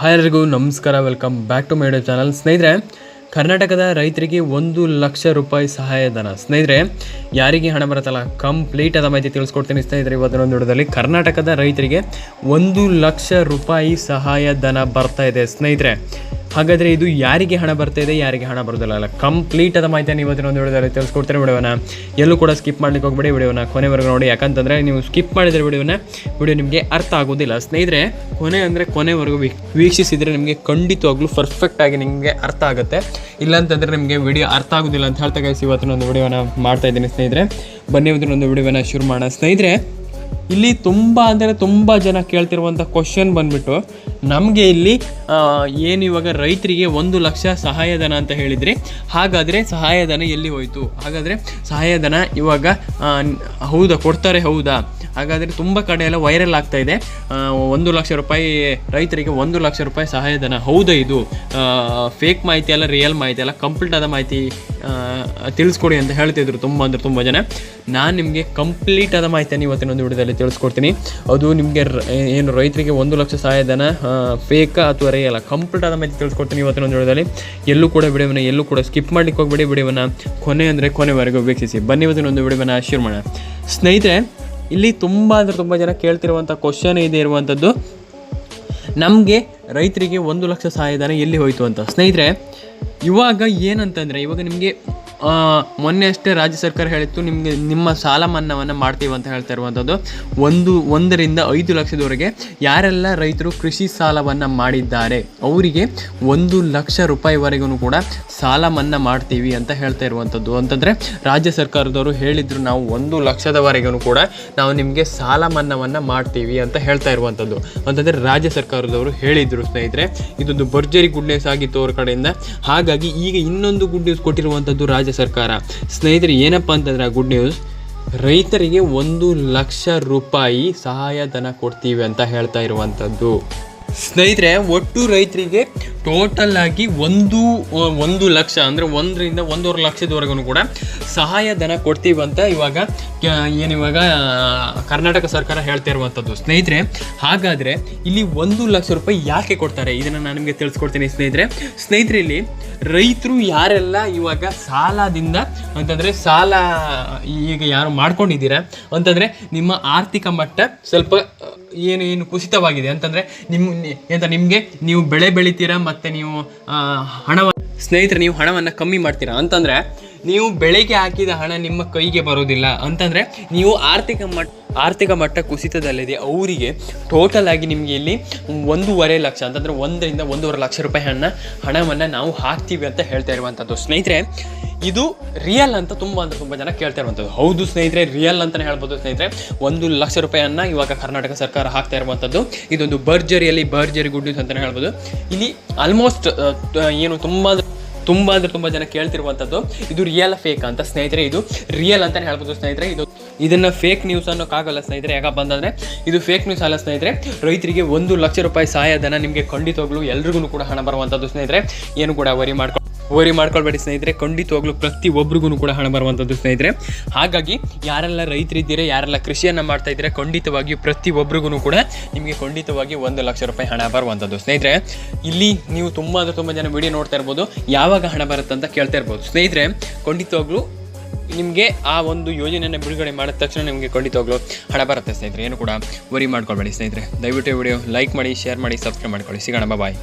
Hi ಎಲ್ರಿಗೂ ನಮಸ್ಕಾರ welcome back to my YouTube channel ಸ್ನೇಹಿತರೆ, ಕರ್ನಾಟಕದ ರೈತರಿಗೆ ಒಂದು ಲಕ್ಷ ರೂಪಾಯಿ ಸಹಾಯಧನ ಸ್ನೇಹಿತರೆ, ಯಾರಿಗೆ ಹಣ ಬರುತ್ತಲ್ಲ ಕಂಪ್ಲೀಟ್ ಆದ ಮಾಹಿತಿ ತಿಳಿಸ್ಕೊಡ್ತೀನಿ ಸ್ನೇಹಿತರೆ. ಇವತ್ತಿನ ವಿಡಿಯೋದಲ್ಲಿ ಕರ್ನಾಟಕದ ರೈತರಿಗೆ ಒಂದು ಲಕ್ಷ ರೂಪಾಯಿ ಸಹಾಯಧನ ಬರ್ತಾ ಇದೆ. ಸ್ನೇಹಿತರೆ ಹಾಗಾದರೆ ಇದು ಯಾರಿಗೆ ಹಣ ಬರ್ತಾ ಇದೆ, ಯಾರಿಗೆ ಹಣ ಬರೋದಿಲ್ಲ ಕಂಪ್ಲೀಟ್ ಆದ ಮಾಹಿತಿಯನ್ನು ಇವತ್ತಿನ ಒಂದು ವಿಡಿಯೋದಲ್ಲಿ ತಿಳಿಸ್ಕೊಡ್ತಾರೆ ವಿಡಿಯೋನ ಎಲ್ಲೂ ಕೂಡ ಸ್ಕಿಪ್ ಮಾಡ್ಲಿಕ್ಕೆ ಹೋಗ್ಬೇಡಿ. ವಿಡಿಯೋನ ಕೊನೆವರೆಗೂ ನೋಡಿ. ಯಾಕಂತಂದರೆ ನೀವು ಸ್ಕಿಪ್ ಮಾಡಿದರೆ ವಿಡಿಯೋನ ವಿಡಿಯೋ ನಿಮಗೆ ಅರ್ಥ ಆಗೋದಿಲ್ಲ ಸ್ನೇಹಿತರೆ, ಕೊನೆ ಅಂದರೆ ಕೊನೆವರೆಗೂ ವೀಕ್ಷಿಸಿದರೆ ನಿಮಗೆ ಖಂಡಿತವಾಗ್ಲೂ ಪರ್ಫೆಕ್ಟ್ ಆಗಿ ನಿಮಗೆ ಅರ್ಥ ಆಗುತ್ತೆ. ಇಲ್ಲಾಂತಂದರೆ ನಿಮಗೆ ವಿಡಿಯೋ ಅರ್ಥ ಆಗೋದಿಲ್ಲ ಅಂತ ಹೇಳ್ತಾ ಕಳಿಸಿ ಇವತ್ತಿನ ಒಂದು ವಿಡಿಯೋನ ಮಾಡ್ತಾ ಇದ್ದೀನಿ ಸ್ನೇಹಿತರೆ. ಬನ್ನಿ ಇವತ್ತಿನ ಒಂದು ವಿಡಿಯೋನ ಶುರು ಮಾಡೋಣ. ಸ್ನೇಹಿತರೆ, ಇಲ್ಲಿ ತುಂಬ ಅಂದರೆ ತುಂಬ ಜನ ಕೇಳ್ತಿರುವಂಥ ಕ್ವಶನ್ ಬಂದ್ಬಿಟ್ಟು, ನಮಗೆ ಇಲ್ಲಿ ಏನು ಇವಾಗ ರೈತರಿಗೆ ಒಂದು ಲಕ್ಷ ಸಹಾಯಧನ ಅಂತ ಹೇಳಿದರೆ, ಹಾಗಾದರೆ ಸಹಾಯಧನ ಎಲ್ಲಿ ಹೋಯಿತು? ಹಾಗಾದರೆ ಸಹಾಯಧನ ಇವಾಗ ಹೌದಾ, ಕೊಡ್ತಾರೆ ಹೌದಾ? ಹಾಗಾದರೆ ತುಂಬ ಕಡೆ ಎಲ್ಲ ವೈರಲ್ ಆಗ್ತಾ ಇದೆ. ಒಂದು ಲಕ್ಷ ರೂಪಾಯಿ, ರೈತರಿಗೆ ಒಂದು ಲಕ್ಷ ರೂಪಾಯಿ ಸಹಾಯಧನ. ಹೌದಾ ಇದು. ಫೇಕ್ ಮಾಹಿತಿ ಅಲ್ಲ ರಿಯಲ್ ಮಾಹಿತಿ ಅಲ್ಲ ಕಂಪ್ಲೀಟ್ ಆದ ಮಾಹಿತಿ ತಿಳಿಸ್ಕೊಡಿ ಅಂತ ಹೇಳ್ತಿದ್ರು ತುಂಬ ಅಂದರೆ ತುಂಬ ಜನ. ನಾನು ನಿಮಗೆ ಕಂಪ್ಲೀಟ್ ಆದ ಮಾಹಿತಿಯನ್ನು ಇವತ್ತಿನ ಒಂದು ವಿಡಿಯೋದಲ್ಲಿ ತಿಳಿಸ್ಕೊಡ್ತೀನಿ. ಅದು ನಿಮಗೆ ಏನು ರೈತರಿಗೆ ಒಂದು ಲಕ್ಷ ಸಹಾಯಧನ ಫೇಕ್ ಅಥವಾ ರಿಯಲ್ ಕಂಪ್ಲೀಟ್ ಆದ ಮಾಹಿತಿ ತಿಳಿಸ್ಕೊಡ್ತೀನಿ ಇವತ್ತಿನ ಒಂದು ವಿಡಿಯೋದಲ್ಲಿ. ಎಲ್ಲೂ ಕೂಡ ವಿಡಿಯೋವನ್ನು, ಎಲ್ಲೂ ಕೂಡ ಸ್ಕಿಪ್ ಮಾಡ್ಲಿಕ್ಕೆ ಹೋಗ್ಬೇಡಿ. ವಿಡಿಯೋವನ್ನು ಕೊನೆ ಅಂದರೆ ಕೊನೆವರೆಗೂ ವೀಕ್ಷಿಸಿ. ಬನ್ನಿ ಇವತ್ತಿನ ಒಂದು ವಿಡಿಯೋವನ್ನು ಶುರು ಮಾಡೋಣ. ಸ್ನೇಹಿತರೆ ಇಲ್ಲಿ ತುಂಬ ಅಂದರೆ ತುಂಬ ಜನ ಕೇಳ್ತಿರುವಂಥ ಕ್ವಶನ್ ಇದೆ ಇರುವಂಥದ್ದು ನಮಗೆ ರೈತರಿಗೆ ಒಂದು ಲಕ್ಷ ಸಹಾಯಧನ ಎಲ್ಲಿ ಹೋಯಿತು ಅಂತ. ಸ್ನೇಹಿತರೆ, ಇವಾಗ ಏನಂತಂದರೆ, ಇವಾಗ ನಿಮಗೆ ಮೊನ್ನೆ ಅಷ್ಟೇ ರಾಜ್ಯ ಸರ್ಕಾರ ಹೇಳಿತ್ತು, ನಿಮಗೆ ನಿಮ್ಮ ಸಾಲ ಮನ್ನಾವನ್ನು ಮಾಡ್ತೀವಿ ಅಂತ ಹೇಳ್ತಾ ಇರುವಂಥದ್ದು. ಒಂದು, ಒಂದರಿಂದ ಐದು ಲಕ್ಷದವರೆಗೆ ಯಾರೆಲ್ಲ ರೈತರು ಕೃಷಿ ಸಾಲವನ್ನು ಮಾಡಿದ್ದಾರೆ, ಅವರಿಗೆ ಒಂದು ಲಕ್ಷ ರೂಪಾಯಿವರೆಗೂ ಕೂಡ ಸಾಲ ಮನ್ನಾ ಮಾಡ್ತೀವಿ ಅಂತ ಹೇಳ್ತಾ ಇರುವಂಥದ್ದು. ಅಂತಂದರೆ ರಾಜ್ಯ ಸರ್ಕಾರದವರು ಹೇಳಿದ್ರು, ನಾವು ಒಂದು ಲಕ್ಷದವರೆಗೂ ಕೂಡ ನಾವು ನಿಮಗೆ ಸಾಲ ಮನ್ನಾವನ್ನು ಮಾಡ್ತೀವಿ ಅಂತ ಹೇಳ್ತಾ ಇರುವಂಥದ್ದು. ಅಂತಂದರೆ ರಾಜ್ಯ ಸರ್ಕಾರದವರು ಹೇಳಿದರು ಸ್ನೇಹಿತರೆ, ಇದೊಂದು ಭರ್ಜರಿ ಗುಡ್ ನ್ಯೂಸ್ ಆಗಿತ್ತು ಅವ್ರ ಕಡೆಯಿಂದ. ಹಾಗಾಗಿ ಈಗ ಇನ್ನೊಂದು ಗುಡ್ ನ್ಯೂಸ್ ಕೊಟ್ಟಿರುವಂಥದ್ದು ರಾಜ್ಯ ಸರ್ಕಾರ. ಸ್ನೇಹಿತರೆ, ಏನಪ್ಪ ಅಂತಂದರೆ ಗುಡ್ ನ್ಯೂಸ್ ರೈತರಿಗೆ ಒಂದು ಲಕ್ಷ ರೂಪಾಯಿ ಸಹಾಯಧನ ಕೊಡ್ತೀವಿ ಅಂತ ಹೇಳ್ತಾ ಇರುವಂಥದ್ದು. ಸ್ನೇಹಿತರೆ, ಒಟ್ಟು ರೈತರಿಗೆ ಟೋಟಲ್ ಆಗಿ ಒಂದು ಒಂದು ಲಕ್ಷ, ಅಂದರೆ ಒಂದರಿಂದ ಒಂದೂವರೆ ಲಕ್ಷದವರೆಗೂ ಕೂಡ ಸಹಾಯಧನ ಕೊಡ್ತೀವಿ ಅಂತ ಇವಾಗ ಏನು ಇವಾಗ ಕರ್ನಾಟಕ ಸರ್ಕಾರ ಹೇಳ್ತಾ ಇರುವಂಥದ್ದು. ಸ್ನೇಹಿತರೆ, ಹಾಗಾದರೆ ಇಲ್ಲಿ ಒಂದು ಲಕ್ಷ ರೂಪಾಯಿ ಯಾಕೆ ಕೊಡ್ತಾರೆ? ಇದನ್ನು ನಾನು ನಿಮಗೆ ತಿಳಿಸ್ಕೊಡ್ತೀನಿ ಸ್ನೇಹಿತರೆ. ಸ್ನೇಹಿತರೆ, ಇಲ್ಲಿ ರೈತರು ಯಾರೆಲ್ಲ ಇವಾಗ ಸಾಲದಿಂದ, ಅಂತಂದರೆ ಸಾಲ ಈಗ ಯಾರು ಮಾಡ್ಕೊಂಡಿದ್ದೀರಾ, ಅಂತಂದರೆ ನಿಮ್ಮ ಆರ್ಥಿಕ ಮಟ್ಟ ಸ್ವಲ್ಪ ಏನು ಏನು ಕುಸಿತವಾಗಿದೆ, ಅಂತಂದರೆ ನಿಮ್ಮ ಎಂತ ನಿಮಗೆ ನೀವು ಬೆಳೆ ಬೆಳಿತೀರಾ ಮತ್ತು ನೀವು ಆ, ಹಣವ ಸ್ನೇಹಿತರೆ ನೀವು ಹಣವನ್ನು ಕಮ್ಮಿ ಮಾಡ್ತೀರಾ? ಅಂತಂದರೆ ನೀವು ಬೆಳಿಗ್ಗೆ ಹಾಕಿದ ಹಣ ನಿಮ್ಮ ಕೈಗೆ ಬರೋದಿಲ್ಲ. ಅಂತಂದರೆ ನೀವು ಆರ್ಥಿಕ ಮಟ್ಟ ಆರ್ಥಿಕ ಮಟ್ಟ ಕುಸಿತದಲ್ಲಿದೆ. ಅವರಿಗೆ ಟೋಟಲ್ ಆಗಿ ನಿಮಗೆ ಇಲ್ಲಿ ಒಂದೂವರೆ ಲಕ್ಷ, ಅಂತಂದರೆ ಒಂದರಿಂದ ಒಂದೂವರೆ ಲಕ್ಷ ರೂಪಾಯಿ ಹಣ, ಹಣವನ್ನು ನಾವು ಹಾಕ್ತೀವಿ ಅಂತ ಹೇಳ್ತಾ ಇರುವಂಥದ್ದು ಸ್ನೇಹಿತರೆ, ಇದು ರಿಯಲ್ ಅಂತ ತುಂಬ ಅಂದರೆ ತುಂಬ ಜನ ಕೇಳ್ತಾ ಇರುವಂಥದ್ದು ಹೌದು ಸ್ನೇಹಿತರೆ ರಿಯಲ್ ಅಂತಲೇ ಹೇಳ್ಬೋದು ಸ್ನೇಹಿತರೆ. ಒಂದು ಲಕ್ಷ ರೂಪಾಯಿಯನ್ನು ಇವಾಗ ಕರ್ನಾಟಕ ಸರ್ಕಾರ ಹಾಕ್ತಾ ಇರುವಂಥದ್ದು ಇದೊಂದು ಭರ್ಜರಿಯಲ್ಲಿ ಭರ್ಜರಿ ಗುಡ್ ನ್ಯೂಸ್ ಅಂತಲೇ ಹೇಳ್ಬೋದು. ಇಲ್ಲಿ ಆಲ್ಮೋಸ್ಟ್ ಏನು ತುಂಬ ತುಂಬ ಅಂದ್ರೆ ತುಂಬ ಜನ ಕೇಳ್ತಿರುವಂತದ್ದು, ಇದು ರಿಯಲ್ ಫೇಕ್ ಅಂತ ಸ್ನೇಹಿತರೆ, ಇದು ರಿಯಲ್ ಅಂತಲೇ ಹೇಳ್ಬೋದು ಸ್ನೇಹಿತರೆ. ಇದು ಇದನ್ನ ಫೇಕ್ ನ್ಯೂಸ್ ಅನ್ನೋಕ್ಕಾಗಲ್ಲ ಸ್ನೇಹಿತರೆ. ಯಾಕಪ್ಪ ಅಂತಂದರೆ, ಇದು ಫೇಕ್ ನ್ಯೂಸ್ ಅಲ್ಲ ಸ್ನೇಹಿತರೆ. ರೈತರಿಗೆ ಒಂದು ಲಕ್ಷ ರೂಪಾಯಿ ಸಹಾಯಧನ ನಿಮಗೆ ಖಂಡಿತವಾಗ್ಲೂ ಎಲ್ರಿಗೂ ಕೂಡ ಹಣ ಬರುವಂತದ್ದು ಸ್ನೇಹಿತರೆ. ಏನು ಕೂಡ ವರಿ ಮಾಡ್ಕೊ ವರಿ ಮಾಡ್ಕೊಳ್ಬೇಡಿ ಸ್ನೇಹಿತರೆ. ಖಂಡಿತವಾಗ್ಲೂ ಪ್ರತಿ ಒಬ್ರಿಗೂ ಕೂಡ ಹಣ ಬರುವಂಥದ್ದು ಸ್ನೇಹಿತರೆ. ಹಾಗಾಗಿ ಯಾರೆಲ್ಲ ರೈತರಿದ್ದೀರಾ ಯಾರೆಲ್ಲ ಕೃಷಿಯನ್ನು ಮಾಡ್ತಾ ಇದ್ದೀರಾ, ಖಂಡಿತವಾಗಿಯೂ ಪ್ರತಿ ಒಬ್ರಿಗೂ ಕೂಡ ನಿಮಗೆ ಖಂಡಿತವಾಗಿ ಒಂದು ಲಕ್ಷ ರೂಪಾಯಿ ಹಣ ಬರುವಂಥದ್ದು ಸ್ನೇಹಿತರೆ. ಇಲ್ಲಿ ನೀವು ತುಂಬ ಅಂದರೆ ತುಂಬ ಜನ ವಿಡಿಯೋ ನೋಡ್ತಾ ಇರ್ಬೋದು. ಯಾವಾಗ ಹಣ ಬರುತ್ತೆ ಅಂತ ಕೇಳ್ತಾ ಇರ್ಬೋದು. ಸ್ನೇಹಿತರೆ, ಖಂಡಿತವಾಗ್ಲೂ ನಿಮಗೆ ಆ ಒಂದು ಯೋಜನೆಯನ್ನು ಬಿಡುಗಡೆ ಮಾಡಿದ ತಕ್ಷಣ ನಿಮಗೆ ಖಂಡಿತವಾಗ್ಲೂ ಹಣ ಬರುತ್ತೆ ಸ್ನೇಹಿತರೆ. ಏನು ಕೂಡ ವರಿ ಮಾಡ್ಕೊಳ್ಬೇಡಿ ಸ್ನೇಹಿತರೆ. ದಯವಿಟ್ಟು ವಿಡಿಯೋ ಲೈಕ್ ಮಾಡಿ ಶೇರ್ ಮಾಡಿ ಸಬ್ಸ್ಕ್ರೈಬ್ ಮಾಡ್ಕೊಳ್ಳಿ. ಸಿಗೋಣ. ಬಾಯ್